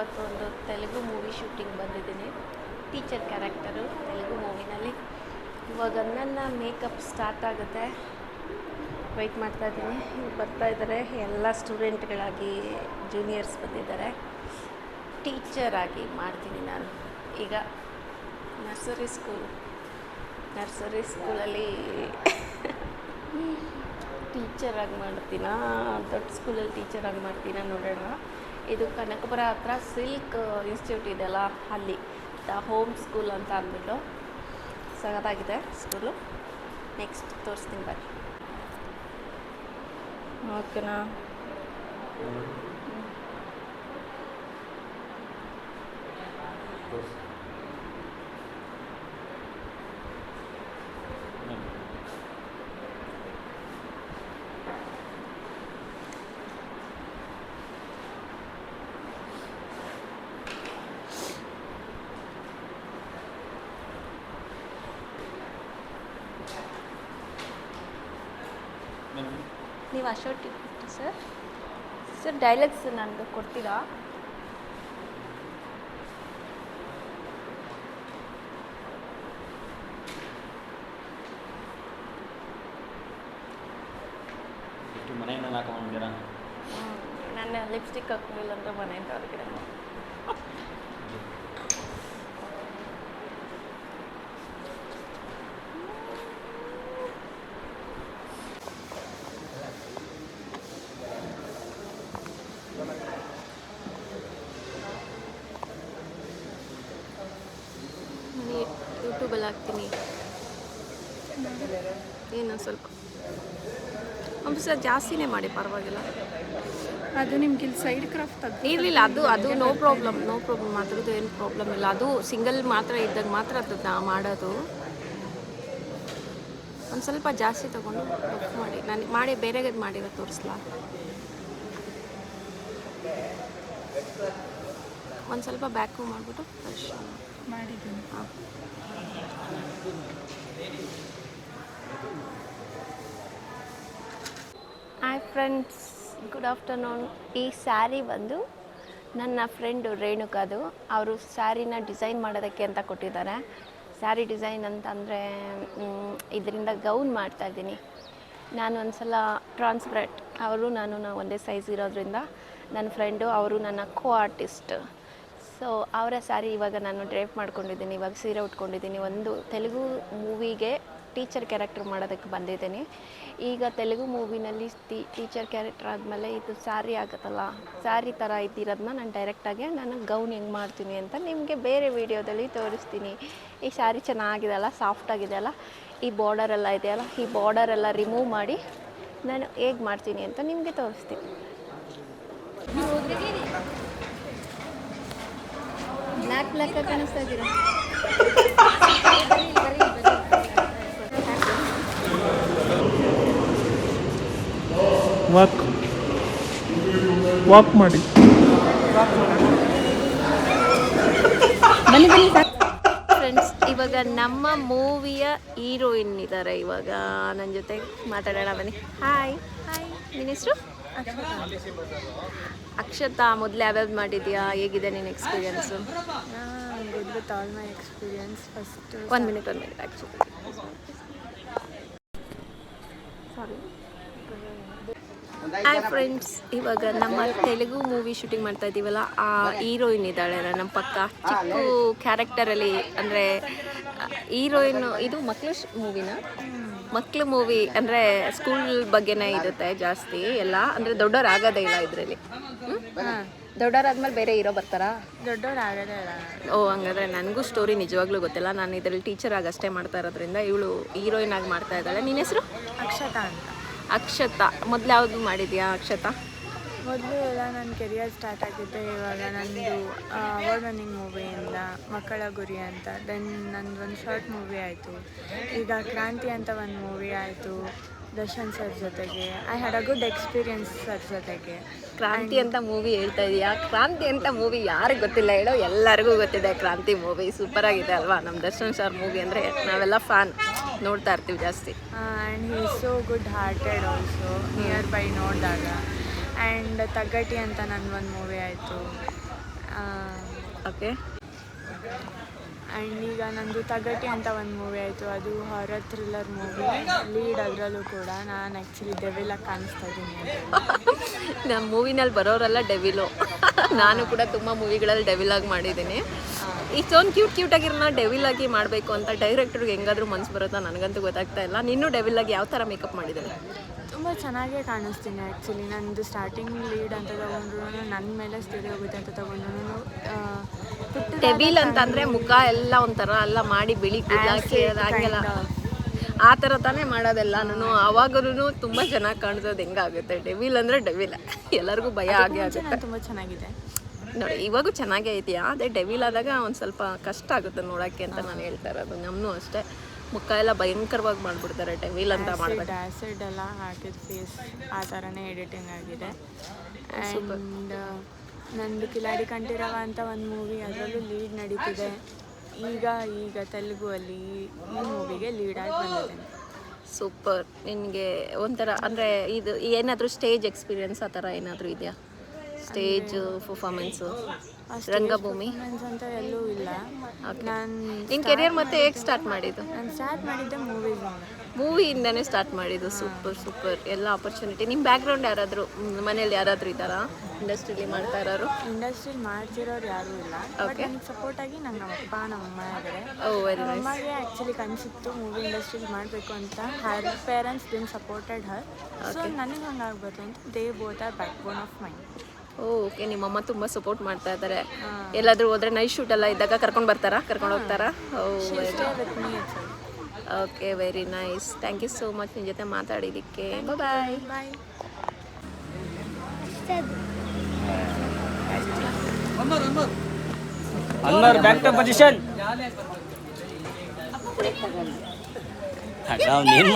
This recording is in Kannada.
ಇವತ್ತೊಂದು ತೆಲುಗು ಮೂವಿ ಶೂಟಿಂಗ್ ಬಂದಿದ್ದೀನಿ. ಟೀಚರ್ ಕ್ಯಾರೆಕ್ಟರು ತೆಲುಗು ಮೂವಿನಲ್ಲಿ ಇವಾಗ ನನ್ನ ಮೇಕಪ್ ಸ್ಟಾರ್ಟ್ ಆಗುತ್ತೆ. ವೆಯ್ಟ್ ಮಾಡ್ತಾ ಇದ್ದೀನಿ. ಈಗ ಬರ್ತಾ ಇದ್ದಾರೆ. ಎಲ್ಲ ಸ್ಟೂಡೆಂಟ್ಗಳಾಗಿ ಜೂನಿಯರ್ಸ್ ಬಂದಿದ್ದಾರೆ. ಟೀಚರ್ ಆಗಿ ಮಾಡ್ತೀನಿ ನಾನು. ಈಗ ನರ್ಸರಿ ಸ್ಕೂಲ್ ನರ್ಸರಿ ಸ್ಕೂಲಲ್ಲಿ ಟೀಚರಾಗಿ ಮಾಡ್ತೀನಾ? ದೊಡ್ಡ ಸ್ಕೂಲಲ್ಲಿ ಟೀಚರಾಗಿ ಮಾಡ್ತೀನಾ ನೋಡೋಣ. ಇದು ಕನಕಪುರ ಹತ್ರ ಸಿಲ್ಕ್ ಇನ್ಸ್ಟಿಟ್ಯೂಟ್ ಇದೆಯಲ್ಲ ಅಲ್ಲಿ ದ ಹೋಮ್ ಸ್ಕೂಲ್ ಅಂತ ಅಂದ್ಬಿಟ್ಟು ಸಗದಾಗಿದೆ ಸ್ಕೂಲು. ನೆಕ್ಸ್ಟ್ ತೋರಿಸ್ತೀನಿ ಬನ್ನಿ. ಓಕೆನಾ? ನೀವು ಅಶೋಕ್ ಸರ್ ಸರ್ ಡೈಲಾಗ್ಸ್ ನನಗೆ ಕೊಡ್ತೀರಾ ಇಷ್ಟು ಮನೆಯಿಂದ ಹಾಕೊಂಡ್ಬಿಟ್ಟಿರ ನನ್ನ ಲಿಪ್ಸ್ಟಿಕ್ ಹಾಕಲಿಲ್ಲ ಅಂದರೆ ಮನೆಯಿಂದ ಹೊರಗಡೆ ಹಾಕ್ತೀನಿ. ಏನು ಸ್ವಲ್ಪ. ಒಂದು ಸರ್ ಜಾಸ್ತಿನೇ ಮಾಡಿ ಪರವಾಗಿಲ್ಲ. ಅದು ನಿಮ್ಗೆ ಇಲ್ಲಿ ಸೈಡ್ ಕ್ರಾಫ್ಟ್ ಅದು. ಇರಲಿಲ್ಲ ಅದು ಅದು ನೋ ಪ್ರಾಬ್ಲಮ್ ನೋ ಪ್ರಾಬ್ಲಮ್ ಅದ್ರದ್ದು ಏನು ಪ್ರಾಬ್ಲಮ್ ಇಲ್ಲ. ಅದು ಸಿಂಗಲ್ ಮಾತ್ರ ಇದ್ದಾಗ ಮಾತ್ರ ಅದು ನಾ ಮಾಡೋದು. ಒಂದು ಸ್ವಲ್ಪ ಜಾಸ್ತಿ ತೊಗೊಂಡು ಬುಕ್ ಮಾಡಿ. ನಾನು ಮಾಡಿ ಬೇರೆಗೆ ಮಾಡಿರೋ ತೋರಿಸ್ಲಾ? ಒಂದು ಸ್ವಲ್ಪ ಬ್ಯಾಕು ಮಾಡಿಬಿಟ್ಟು ಫ್ರೆಶ್ ಮಾಡಿದ್ದೀನಿ. ಹಾಯ್ ಫ್ರೆಂಡ್ಸ್ ಗುಡ್ ಆಫ್ಟರ್ನೂನ್ ಈ ಸ್ಯಾರಿ ಬಂದು ನನ್ನ ಫ್ರೆಂಡು ರೇಣುಕಾದು. ಅವರು ಸ್ಯಾರಿನ ಡಿಸೈನ್ ಮಾಡೋದಕ್ಕೆ ಅಂತ ಕೊಟ್ಟಿದ್ದಾರೆ. ಸ್ಯಾರಿ ಡಿಸೈನ್ ಅಂತಂದರೆ ಇದರಿಂದ ಗೌನ್ ಮಾಡ್ತಾಯಿದ್ದೀನಿ ನಾನು ಒಂದು ಸಲ ಟ್ರಾನ್ಸ್ಪರೆಂಟ್ ಅವರು ನಾನು ಒಂದೇ ಸೈಜ್ ಇರೋದ್ರಿಂದ ನನ್ನ ಫ್ರೆಂಡು ಅವರು ನನ್ನ ಕೋ ಆರ್ಟಿಸ್ಟ್ ಸೊ ಅವರ ಸ್ಯಾರಿ ಇವಾಗ ನಾನು ಡ್ರೈವ್ ಮಾಡ್ಕೊಂಡಿದ್ದೀನಿ, ಇವಾಗ ಸೀರೆ ಉಟ್ಕೊಂಡಿದ್ದೀನಿ. ಒಂದು ತೆಲುಗು ಮೂವಿಗೆ ಟೀಚರ್ ಕ್ಯಾರೆಕ್ಟರ್ ಮಾಡೋದಕ್ಕೆ ಬಂದಿದ್ದೀನಿ. ಈಗ ತೆಲುಗು ಮೂವಿನಲ್ಲಿ ಟೀಚರ್ ಕ್ಯಾರೆಕ್ಟರ್ ಆದಮೇಲೆ ಇದು ಸ್ಯಾರಿ ಆಗುತ್ತಲ್ಲ ಸ್ಯಾರಿ ಥರ ಇದ್ದಿರೋದನ್ನ ನಾನು ಡೈರೆಕ್ಟಾಗಿ ನಾನು ಗೌನ್ ಹೆಂಗೆ ಮಾಡ್ತೀನಿ ಅಂತ ನಿಮಗೆ ಬೇರೆ ವಿಡಿಯೋದಲ್ಲಿ ತೋರಿಸ್ತೀನಿ. ಈ ಸ್ಯಾರಿ ಚೆನ್ನಾಗಿದೆಯಲ್ಲ ಸಾಫ್ಟ್ ಆಗಿದೆಯಲ್ಲ, ಈ ಬಾರ್ಡರ್ ಎಲ್ಲ ಇದೆಯಲ್ಲ, ಈ ಬಾರ್ಡರ್ ಎಲ್ಲ ರಿಮೂವ್ ಮಾಡಿ ನಾನು ಹೇಗೆ ಮಾಡ್ತೀನಿ ಅಂತ ನಿಮಗೆ ತೋರಿಸ್ತೀನಿ. ಬ್ಲ್ಯಾಕ್ ಬ್ಲ್ಯಾಕ್ ಕಾಣಿಸ್ತಾ ಇದ್ದೀರಾ ವಾಕ್ ವಾಕ್ ಮಾಡಿ. ಫ್ರೆಂಡ್ಸ್ ಇವಾಗ ನಮ್ಮ ಮೂವಿಯ ಹೀರೋಯಿನ್ ಇದ್ದಾರೆ ಇವಾಗ. ನನ್ನ ಜೊತೆ ಮಾತಾಡೋಣ ಬನ್ನಿ. ಹಾಯ್ ಹಾಯ್ ನಿನ್ನ ಹೆಸರು? ಅಕ್ಷತಾ ಮೊದಲು ಯಾವ್ಯಾವ್ದು ಮಾಡಿದ್ಯಾ? ಹೇಗಿದೆ ನಿನ್ನ experience good with all my experience first ಒಂದು ಮಿನಿಟ್ ಒಂದು minute actually sorry hi friends ಇವಾಗ ನಮ್ಮ ತೆಲುಗು ಮೂವಿ ಶೂಟಿಂಗ್ ಮಾಡ್ತಾ ಇದ್ದೀವಲ್ಲ ಆ ಹೀರೋಯಿನ್ ಇದ್ದಾಳೆ ನಮ್ಮ ಪಕ್ಕ ಚಿಕ್ಕ ಕ್ಯಾರೆಕ್ಟರಲ್ಲಿ ಅಂದರೆ ಹೀರೋಯಿನ್ ಇದು ಮಕ್ಕಳು ಮೂವಿನ? ಮಕ್ಕಳು ಮೂವಿ ಅಂದರೆ ಸ್ಕೂಲ್ ಬಗ್ಗೆನೇ ಇರುತ್ತೆ ಜಾಸ್ತಿ ಎಲ್ಲ ಅಂದರೆ ದೊಡ್ಡವ್ರು ಆಗೋದೇ ಇಲ್ಲ ಇದರಲ್ಲಿ. ದೊಡ್ಡವರಾದ್ಮೇಲೆ ಬೇರೆ ಹೀರೋ ಬರ್ತಾರಾ? ದೊಡ್ಡವ್ರು ಆಗೋದೇ ಇಲ್ಲ. ಓ ಹಂಗಾದ್ರೆ ನನಗೂ ಸ್ಟೋರಿ ನಿಜವಾಗ್ಲೂ ಗೊತ್ತಿಲ್ಲ. ನಾನು ಇದರಲ್ಲಿ ಟೀಚರ್ ಆಗಿ ಅಷ್ಟೇ ಮಾಡ್ತಾ ಇರೋದ್ರಿಂದ ಇವಳು ಹೀರೋಯಿನ್ ಆಗಿ ಮಾಡ್ತಾ ಇದ್ದಾಳೆ. ನಿನ್ನ ಹೆಸರು? ಅಕ್ಷತಾ ಅಂತ. ಅಕ್ಷತಾ. ಮೊದ್ಲು ಯಾವುದು ಮಾಡಿದ್ಯಾ ಅಕ್ಷತಾ? ಮೊದಲು ಎಲ್ಲ ನನ್ನ ಕೆರಿಯರ್ ಸ್ಟಾರ್ಟ್ ಆಗಿದ್ದೆ ಇವಾಗ ನನ್ನದು ಅವಾರ್ಡ್ ರನ್ನಿಂಗ್ ಮೂವಿಯಿಂದ ಮಕ್ಕಳ ಗುರಿ ಅಂತ. ದೆನ್ ನಂದು ಒಂದು ಶಾರ್ಟ್ ಮೂವಿ ಆಯಿತು. ಈಗ ಕ್ರಾಂತಿ ಅಂತ ಒಂದು ಮೂವಿ ಆಯಿತು ದರ್ಶನ್ ಸರ್ ಜೊತೆಗೆ. I had a good experience sir ಜೊತೆಗೆ. ಕ್ರಾಂತಿ ಅಂತ ಮೂವಿ ಹೇಳ್ತಾ ಇದೆಯಾ? ಕ್ರಾಂತಿ ಅಂತ ಮೂವಿ ಯಾರಿಗೆ ಗೊತ್ತಿಲ್ಲ ಹೇಳೋ ಎಲ್ಲರಿಗೂ ಗೊತ್ತಿದೆ ಕ್ರಾಂತಿ ಮೂವಿ ಸೂಪರ್ ಆಗಿದೆ ಅಲ್ವಾ? ನಮ್ಮ ದರ್ಶನ್ ಸರ್ ಮೂವಿ ಅಂದರೆ ನಾವೆಲ್ಲ ಫ್ಯಾನ್ ನೋಡ್ತಾ ಇರ್ತೀವಿ ಜಾಸ್ತಿ. And he so good hearted also nearby ನೋಡಿದಾಗ. ಆ್ಯಂಡ್ ತಗಟಿ ಅಂತ ನನ್ನ ಒಂದು ಮೂವಿ ಆಯಿತು. ಓಕೆ. ಆ್ಯಂಡ್ ಈಗ ನಂದು ತಗಟಿ ಅಂತ ಒಂದು ಮೂವಿ ಆಯಿತು. ಅದು ಹಾರರ್ ಥ್ರಿಲ್ಲರ್ ಮೂವಿ ಲೀಡ್ ಅದರಲ್ಲೂ ಕೂಡ ನಾನು ಆ್ಯಕ್ಚುಲಿ ಡೆವಿಲಾಗಿ ಕಾಣಿಸ್ತಾ ಇದ್ದೀನಿ ನಮ್ಮ ಮೂವಿನಲ್ಲಿ ಬರೋರೆಲ್ಲ ಡೆವಿಲು ನಾನು ಕೂಡ ತುಂಬ ಮೂವಿಗಳಲ್ಲಿ ಡೆವಿಲಾಗಿ ಮಾಡಿದ್ದೀನಿ. ಇಷ್ಟೊಂದು ಕ್ಯೂಟ್ ಕ್ಯೂಟಾಗಿರೋನ ಡೆವಿಲ್ ಆಗಿ ಮಾಡಬೇಕು ಅಂತ ಡೈರೆಕ್ಟ್ರಿಗೆ ಹೆಂಗಾದರೂ ಮನ್ಸು ಬರುತ್ತಾ ನನಗಂತೂ ಗೊತ್ತಾಗ್ತಾ ಇಲ್ಲ. ನಿನ್ನೂ ಡೆವಿಲ್ ಆಗಿ ಯಾವ ಥರ ಮೇಕಪ್ ಮಾಡಿದ್ದೀನಿ? ತುಂಬ ಚೆನ್ನಾಗೇ ಕಾಣಿಸ್ತೀನಿ ಆ್ಯಕ್ಚುಲಿ. ನಂದು ಸ್ಟಾರ್ಟಿಂಗ್ ಲೀಡ್ ಅಂತ ತಗೊಂಡ್ರು ನನ್ನ ಮೇಲೆ ಸ್ಥಿತಿ ಹೋಗುತ್ತೆ ಅಂತ ತೊಗೊಂಡ್ರು ಡೆವಿಲ್ ಅಂತಂದರೆ ಮುಖ ಎಲ್ಲ ಒಂಥರ ಎಲ್ಲ ಮಾಡಿ ಬಿಳಿ ಹಂಗೆಲ್ಲ. ಆ ಥರ ತಾನೇ ಮಾಡೋದೆಲ್ಲನೂ ಅವಾಗೂ ತುಂಬ ಚೆನ್ನಾಗಿ ಕಾಣಿಸೋದು ಹೆಂಗಾಗುತ್ತೆ. ಡೆವಿಲ್ ಅಂದರೆ ಡೆವಿಲ್ ಎಲ್ಲರಿಗೂ ಭಯ ಆಗಿ ಆಗುತ್ತೆ. ನಾನು ತುಂಬ ಚೆನ್ನಾಗಿದೆ. ನೋಡಿ ಇವಾಗೂ ಚೆನ್ನಾಗೇ ಐತಿ ಅದೇ ಡೆವಿಲ್ ಆದಾಗ ಒಂದು ಸ್ವಲ್ಪ ಕಷ್ಟ ಆಗುತ್ತೆ ನೋಡೋಕ್ಕೆ ಅಂತ ನಾನು ಹೇಳ್ತಾ ಇರೋದು. ನಮ್ಮನ್ನೂ ಅಷ್ಟೇ. ಮುಖ ಎಲ್ಲ ಭಯಂಕರವಾಗಿ ಮಾಡಿಬಿಡ್ತಾರೆ ಟೈಮಿಲ್ ಅಂತ ಮಾಡ್ಬೇಕು ಆ್ಯಸಿಡ್ ಎಲ್ಲ ಹಾಕಿದ ಫೇಸ್ ಆ ಥರನೇ ಎಡಿಟಿಂಗ್ ಆಗಿದೆ. ಆ್ಯಂಡ್ ನಂದು ಕಿಲಾಡಿ ಕಂಠೀರವ ಅಂತ ಒಂದು ಮೂವಿ ಅದರಲ್ಲೂ ಲೀಡ್ ನಡೀತಿದೆ. ಈಗ ಈಗ ತೆಲುಗು ಅಲ್ಲಿ ಈ ಮೂವಿಗೆ ಲೀಡ್ ಆಗಿ ಬಂದಿದ್ದೀನಿ ಸೂಪರ್ ನಿನಗೆ ಒಂಥರ ಅಂದರೆ ಇದು ಏನಾದರೂ ಸ್ಟೇಜ್ ಎಕ್ಸ್ಪೀರಿಯನ್ಸ್ ಆ ಥರ ಏನಾದರೂ ಇದೆಯಾ? ಸ್ಟೇಜ್ ಪರ್ಫಾರ್ಮೆನ್ಸು ರಂಗಭೂಮಿ? ಅಂತ ಎಲ್ಲೂ ಇಲ್ಲ. ನಾನು ನಿನ್ನ ಕೆರಿಯರ್ ಮತ್ತೆ ಹೇಗೆ ಸ್ಟಾರ್ಟ್ ಮಾಡಿದ್ದು? ನಾನು ಸ್ಟಾರ್ಟ್ ಮಾಡಿದ್ದೆ ಮೂವಿ ಮೂವಿಯಿಂದನೇ ಸ್ಟಾರ್ಟ್ ಮಾಡಿದ್ದು. ಸೂಪರ್ ಸೂಪರ್ ಎಲ್ಲ ಆಪರ್ಚುನಿಟಿ ನಿಮ್ಮ ಬ್ಯಾಕ್ಗ್ರೌಂಡ್ ಯಾರಾದರೂ? ಮನೇಲಿ ಯಾರಾದರೂ ಇದ್ದಾರಾ? ಇಂಡಸ್ಟ್ರಿಲಿ ಮಾಡ್ತಾ ಇರೋರು? ಇಂಡಸ್ಟ್ರಿ ಮಾಡ್ತಿರೋರು ಯಾರೂ ಇಲ್ಲ. ಓಕೆ ಸಪೋರ್ಟ್ ಆಗಿ ನಂಗೆ ನಮ್ಮ ಅಪ್ಪ ನಮ್ಮ ಅಮ್ಮ ಇದ್ದಾರೆ ಓ ವೆರಿ ನಮ್ಮ ನೈಸ್ ಆ್ಯಕ್ಚುಲಿ ಕನಸಿತ್ತು ಮೂವಿ ಇಂಡಸ್ಟ್ರಿ ಮಾಡಬೇಕು ಅಂತ. Her parents been supported her so ನನಗೆ ಹಂಗಾಗ್ಬೋದು ಅಂತ. They both are backbone of mind okay ನಿಮ್ಮಮ್ಮ ತುಂಬ ಸಪೋರ್ಟ್ ಮಾಡ್ತಾ ಇದ್ದಾರೆ. ಎಲ್ಲಾದರೂ ಹೋದ್ರೆ ನೈಟ್ ಶೂಟ್ ಎಲ್ಲ ಇದ್ದಾಗ ಕರ್ಕೊಂಡು ಬರ್ತಾರಾ? ಕರ್ಕೊಂಡು ಹೋಗ್ತಾರಾ? Okay very nice thank you so much ನಿನ್ನ ಜೊತೆ ಮಾತಾಡಿದ್ದಕ್ಕೆ. ಬಾಯ್ ಬಾಯ್ ಅನ್ಮರ್ ಬ್ಯಾಕ್ ಟು ಪೊಸಿಷನ್ ಏನು